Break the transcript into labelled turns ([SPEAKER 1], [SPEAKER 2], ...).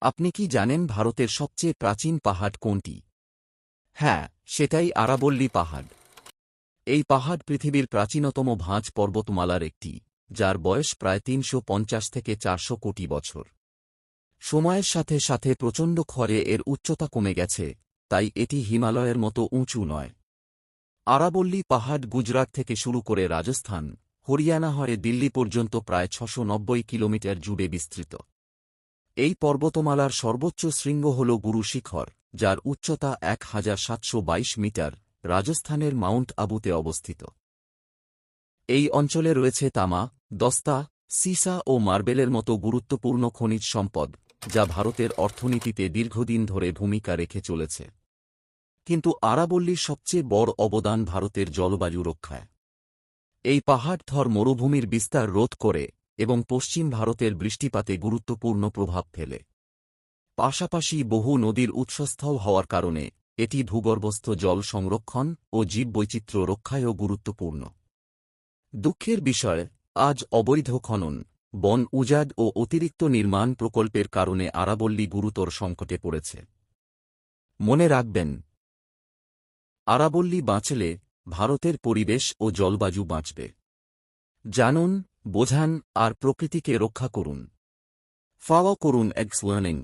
[SPEAKER 1] আপনি কি জানেন ভারতের সবচেয়ে প্রাচীন পাহাড় কোনটি? হ্যাঁ সেটাই আরাবল্লী পাহাড়। এই পাহাড় পৃথিবীর প্রাচীনতম ভাঁজ পর্বতমালার একটি, যার বয়স প্রায় তিনশো পঞ্চাশ থেকে চারশো কোটি বছর। সময়ের সাথে সাথে প্রচণ্ড ক্ষরে এর উচ্চতা কমে গেছে, তাই এটি হিমালয়ের মতো উঁচু নয়। আরাবল্লী পাহাড় গুজরাট থেকে শুরু করে রাজস্থান, হরিয়ানা হয়ে দিল্লি পর্যন্ত প্রায় ছশো কিলোমিটার জুড়ে বিস্তৃত। এই পর্বতমালার সর্বোচ্চ শৃঙ্গ হল গুরু শিখর, যার উচ্চতা এক হাজার সাতশো বাইশ মিটার, রাজস্থানের মাউন্ট আবুতে অবস্থিত। এই অঞ্চলে রয়েছে তামা, দস্তা, সিসা ও মার্বেলের মতো গুরুত্বপূর্ণ খনিজ সম্পদ, যা ভারতের অর্থনীতিতে দীর্ঘদিন ধরে ভূমিকা রেখে চলেছে। কিন্তু আরাবল্লীর সবচেয়ে বড় অবদান ভারতের জলবায়ু রক্ষায়। এই পাহাড় থর মরুভূমির বিস্তার রোধ করে এবং পশ্চিম ভারতের বৃষ্টিপাতে গুরুত্বপূর্ণ প্রভাব ফেলে। পাশাপাশি বহু নদীর উৎসস্থল হওয়ার কারণে এটি ভূগর্ভস্থ জল সংরক্ষণ ও জীববৈচিত্র্য রক্ষায়ও গুরুত্বপূর্ণ। দুঃখের বিষয়, আজ অবৈধ খনন, বন উজাড় ও অতিরিক্ত নির্মাণ প্রকল্পের কারণে আরাবল্লী গুরুতর সংকটে পড়েছে। মনে রাখবেন, আরাবল্লী বাঁচলে ভারতের পরিবেশ ও জলবায়ু বাঁচবে। জানুন বোঝান আর প্রকৃতিকে রক্ষা করুন। ফলো করুন এক্স লার্নিং